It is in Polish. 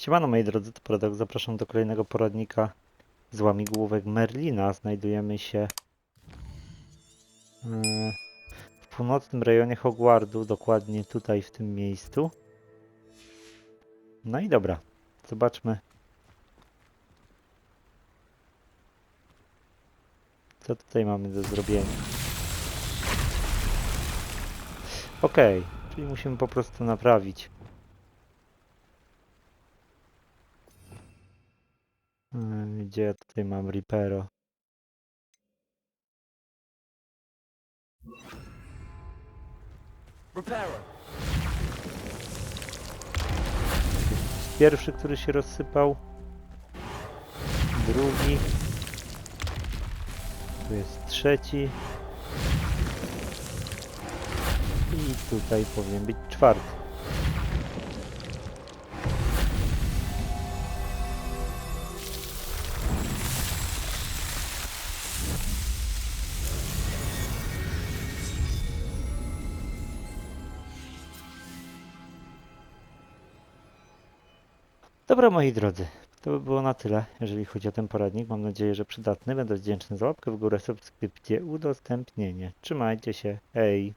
Siemano moi drodzy, to Prodok. Zapraszam do kolejnego poradnika z łamigłówek Merlina. Znajdujemy się e, w północnym rejonie Hogwartu, dokładnie tutaj w tym miejscu. No i dobra, zobaczmy co tutaj mamy do zrobienia. Okej, czyli musimy po prostu naprawić Gdzie ja tutaj mam Ripero? Pierwszy, który się rozsypał. Drugi. Tu jest trzeci. I tutaj powinien być czwarty. Dobra moi drodzy, to by było na tyle, jeżeli chodzi o ten poradnik. Mam nadzieję, że przydatny. Będę wdzięczny za łapkę w górę, subskrypcję, udostępnienie. Trzymajcie się, hej!